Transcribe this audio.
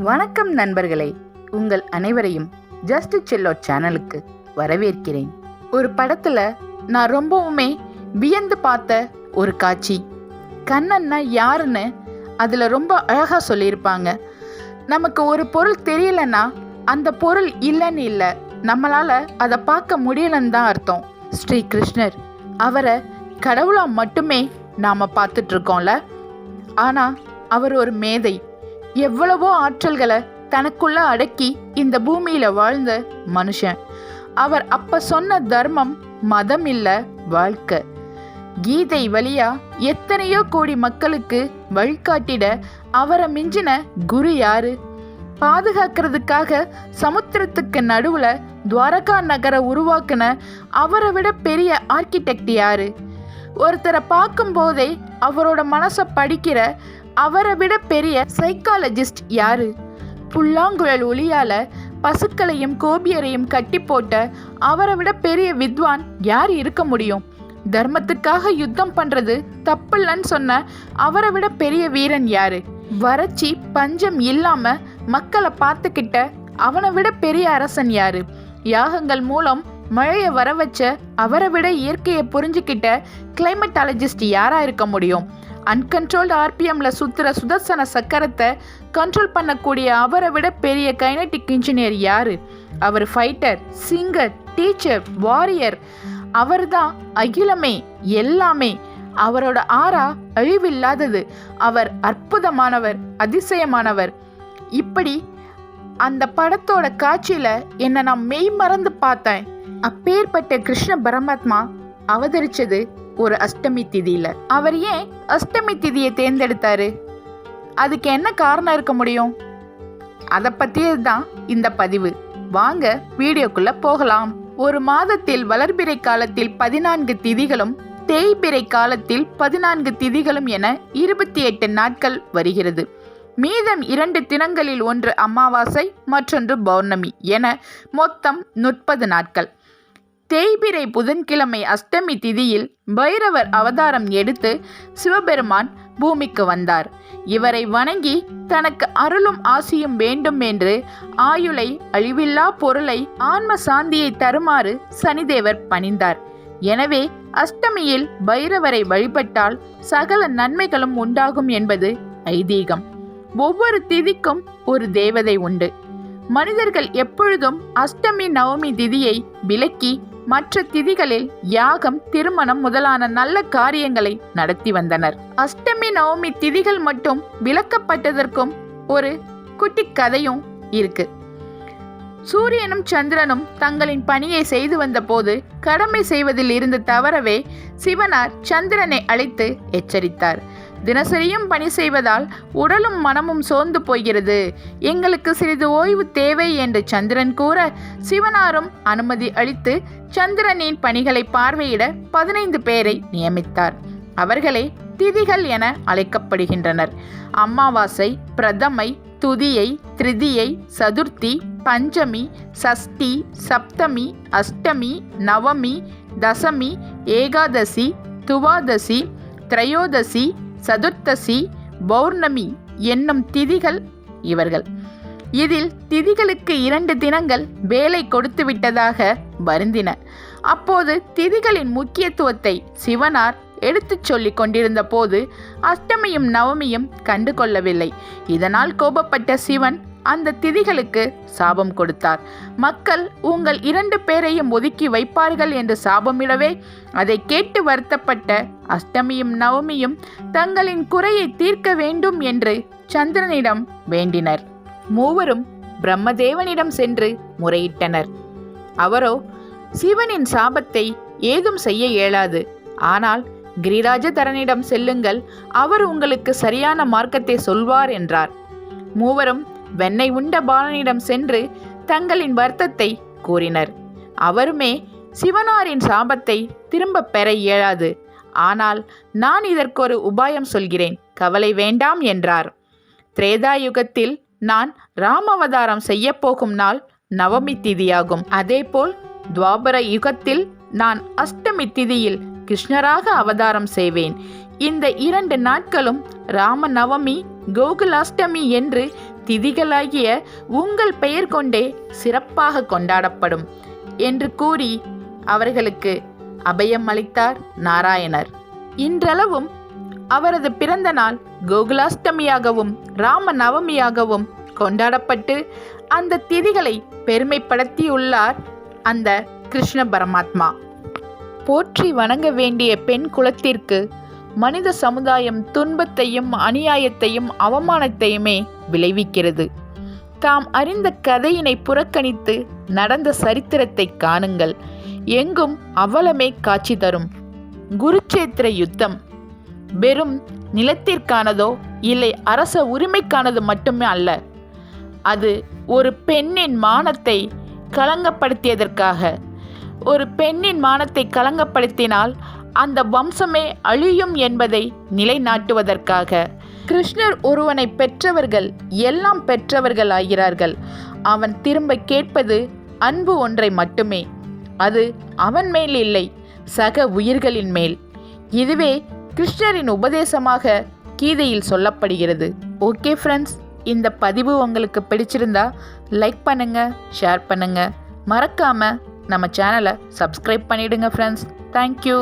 வணக்கம் நண்பர்களே. உங்கள் அனைவரையும் ஜஸ்ட் செல்லோ சேனலுக்கு வரவேற்கிறேன். ஒரு படத்துல நான் ரொம்பவுமே வியந்து பார்த்த ஒரு காட்சி. கண்ணன்னா யாருன்னு அதுல ரொம்ப அழகா சொல்லியிருப்பாங்க. நமக்கு ஒரு பொருள் தெரியலன்னா அந்த பொருள் இல்லைன்னு இல்லை. நம்மளால அதை பார்க்க முடியலன்னு தான் அர்த்தம். ஸ்ரீ கிருஷ்ணர் அவரை கடவுளா மட்டுமே நாம பார்த்துட்டு இருக்கோம்ல. ஆனா அவர் ஒரு மேதை. எவ்வளவோ ஆற்றல்களை தனக்குள்ள அடக்கி இந்த பூமியில வாழ்ந்த மனுஷன். அவர் அப்ப சொன்ன தர்மம் மதம் இல்ல வாழ்க்கை. கீதை வழியா எத்தனையோ கோடி மக்களுக்கு வழிகாட்டிட அவரை மிஞ்சின குரு யாரு? பாதுகாக்கிறதுக்காக சமுத்திரத்துக்கு நடுவுல துவாரகா நகரை உருவாக்குன அவரை விட பெரிய ஆர்கிடெக்ட் யாரு? ஒருத்தரை பார்க்கும் போதே அவரோட மனசை படிக்கிற அவரை விட பெரிய சைக்காலஜிஸ்ட் யாரு? புல்லாங்குழல் ஒளியால பசுக்களையும் கோபியரையும் கட்டி போட்ட அவரை விட பெரிய வித்வான் யார் இருக்க முடியும்? தர்மத்துக்காக யுத்தம் பண்றது தப்பில்லன்னு சொன்ன அவரை விட பெரிய வீரன் யாரு? வறட்சி பஞ்சம் இல்லாம மக்களை பார்த்துக்கிட்ட அவனை விட பெரிய அரசன் யாரு? யாகங்கள் மூலம் மழையை வர வச்ச அவரை விட இயற்கையை புரிஞ்சுக்கிட்ட கிளைமேட்டாலஜிஸ்ட் யாரா இருக்க முடியும்? அன்கண்ட்ரோல்டு ஆர்பிஎம்ல சுத்துற சுதர்சன சக்கரத்தை கண்ட்ரோல் பண்ணக்கூடிய அவரை விட பெரிய கைனட்டிக் இன்ஜினியர் யாரு? அவர் ஃபைட்டர் சிங்கர் டீச்சர் வாரியர் அவர்தான் அகிலமே எல்லாமே. அவரோட ஆறா அழிவில்லாதது. அவர் அற்புதமானவர் அதிசயமானவர். இப்படி அந்த படத்தோட காட்சியில என்னை நான் மெய் மறந்து பார்த்தேன். அப்பேற்பட்ட கிருஷ்ண பரமாத்மா அவதரிச்சது ஒரு அஷ்டமி திதியில. அவர் ஏன் அஷ்டமி திதியை தேர்ந்தெடுத்தாரு? அதுக்கு என்ன காரணம் இருக்க முடியும்? அதை பற்றியது தான் இந்த பதிவு. வாங்க வீடியோக்குள்ள போகலாம். ஒரு மாதத்தில் வளர்பிறை காலத்தில் பதினான்கு திதிகளும் தேய்பிறை காலத்தில் பதினான்கு திதிகளும் என இருபத்தி எட்டு நாட்கள் வருகிறது. மீதம் இரண்டு தினங்களில் ஒன்று அமாவாசை மற்றொன்று பௌர்ணமி என மொத்தம் முப்பது நாட்கள். தேய்பிறை புதன்கிழமை அஷ்டமி திதியில் பைரவர் அவதாரம் எடுத்து சிவபெருமான் பூமிக்கு வந்தார். இவரை வணங்கி தனக்கு அருளும் ஆசியும் வேண்டும் என்று ஆயுளை அழிவில்லா பொருளை ஆன்ம சாந்தியை தருமாறு சனிதேவர் பணிந்தார். எனவே அஷ்டமியில் பைரவரை வழிபட்டால் சகல நன்மைகளும் உண்டாகும் என்பது ஐதீகம். ஒவ்வொரு திதிக்கும் ஒரு தேவதை உண்டு. மனிதர்கள் எப்பொழுதும் அஷ்டமி நவமி திதியை விலக்கி மற்ற திதிகளில் யாகம் திருமணம் முதலான நல்ல காரியங்களை நடத்தி வந்தனர். அஷ்டமி நவமி திதிகள் மட்டும் விளக்கப்பட்டதற்கும் ஒரு குட்டி கதையும் இருக்கு. சூரியனும் சந்திரனும் தங்களின் பணியை செய்து வந்தபோது கடமை செய்வதில் இருந்து தவறவே சிவனார் சந்திரனை அழைத்து எச்சரித்தார். தினசரியும் பணி செய்வதால் உடலும் மனமும் சோர்ந்து போகிறது. எங்களுக்கு சிறிது ஓய்வு தேவை என்று சந்திரன் கூற சிவனாரும் அனுமதி அளித்து சந்திரனின் பணிகளை பார்வையிட பதினைந்து பேரை நியமித்தார். அவர்களே திதிகள் என அழைக்கப்படுகின்றனர். அமாவாசை பிரதமை துதியை திருதியை சதுர்த்தி பஞ்சமி சஷ்டி சப்தமி அஷ்டமி நவமி தசமி ஏகாதசி துவாதசி திரையோதசி சதுர்த்தசி பௌர்ணமி என்னும் திதிகள் இவர்கள். இதில் திதிகளுக்கு இரண்டு தினங்கள் வேலை கொடுத்து விட்டதாக வருந்தின. அப்போது திதிகளின் முக்கியத்துவத்தை சிவனார் எடுத்துச் சொல்லிக் கொண்டிருந்த போது அஷ்டமியும் நவமியும் கண்டு கொள்ளவில்லை இதனால் கோபப்பட்ட சிவன் அந்த திதிகளுக்கு சாபம் கொடுத்தார். மக்கள் உங்கள் இரண்டு பேரையும் ஒதுக்கி வைப்பார்கள் என்று சாபமிடவே அதை கேட்டு வருத்தப்பட்ட அஷ்டமியும் நவமியும் தங்களின் குறையை தீர்க்க வேண்டும் என்று சந்திரனிடம் வேண்டினர். மூவரும் பிரம்மதேவனிடம் சென்று முறையிட்டனர். அவரோ சிவனின் சாபத்தை ஏதும் செய்ய இயலாது. ஆனால் கிரிராஜதரனிடம் செல்லுங்கள். அவர் உங்களுக்கு சரியான மார்க்கத்தை சொல்வார் என்றார். மூவரும் வெண்ணெய் உண்ட பாலனிடம் சென்று தங்களின் வருத்தத்தை கூறினர். அவருமே சிவனாரின் சாபத்தை திரும்பப் பெற இயலாது. ஆனால் நான் இதற்கொரு உபாயம் சொல்கிறேன். கவலை வேண்டாம் என்றார். திரேதா யுகத்தில் நான் ராமவதாரம் செய்யப்போகும் நாள் நவமி திதியாகும். அதேபோல் துவாபர யுகத்தில் நான் அஷ்டமி திதியில் கிருஷ்ணராக அவதாரம் செய்வேன். இந்த இரண்டு நாட்களும் ராம நவமி கோகுலாஷ்டமி என்று திதிகளாகிய உங்கள் பெயர் கொண்டே சிறப்பாக கொண்டாடப்படும் என்று கூறி அவர்களுக்கு அபயம் அளித்தார் நாராயணர். இன்றளவும் அவரது பிறந்த நாள் கோகுலாஷ்டமியாகவும் ராம நவமியாகவும் கொண்டாடப்பட்டு அந்த திதிகளை பெருமைப்படுத்தியுள்ளார் அந்த கிருஷ்ண பரமாத்மா. போற்றி வணங்க வேண்டிய பெண் குலத்திற்கு மனித சமுதாயம் துன்பத்தையும் அநியாயத்தையும் அவமானத்தையுமே விளைவிக்கிறது. தாம் அறிந்த கதையினை புறக்கணித்து நடந்த சரித்திரத்தை காணுங்கள். எங்கும் அவலமே காட்சி தரும். குருச்சேத்திர யுத்தம். வெறும் நிலத்திற்கானதோ இல்லை அரச உரிமைக்கானது மட்டுமே அல்ல. அது ஒரு பெண்ணின் மானத்தை களங்கப்படுத்தியதற்காக ஒரு பெண்ணின் மானத்தை களங்கப்படுத்தினால் அந்த வம்சமே அழியும் என்பதை நிலைநாட்டுவதற்காக. கிருஷ்ணர் ஒருவனை பெற்றவர்கள் எல்லாம் பெற்றவர்கள் ஆகிறார்கள் அவன் திரும்ப கேட்பது அன்பு ஒன்றை மட்டுமே. அது அவன் மேல் இல்லை சக உயிர்களின் மேல். இதுவே கிருஷ்ணரின் உபதேசமாக கீதையில் சொல்லப்படுகிறது. ஓகே ஃப்ரெண்ட்ஸ் இந்த பதிவு உங்களுக்கு பிடிச்சிருந்தா லைக் பண்ணுங்க ஷேர் பண்ணுங்க. மறக்காம நம்ம சேனலை சப்ஸ்கிரைப் பண்ணிடுங்க ஃப்ரெண்ட்ஸ். தேங்க்யூ.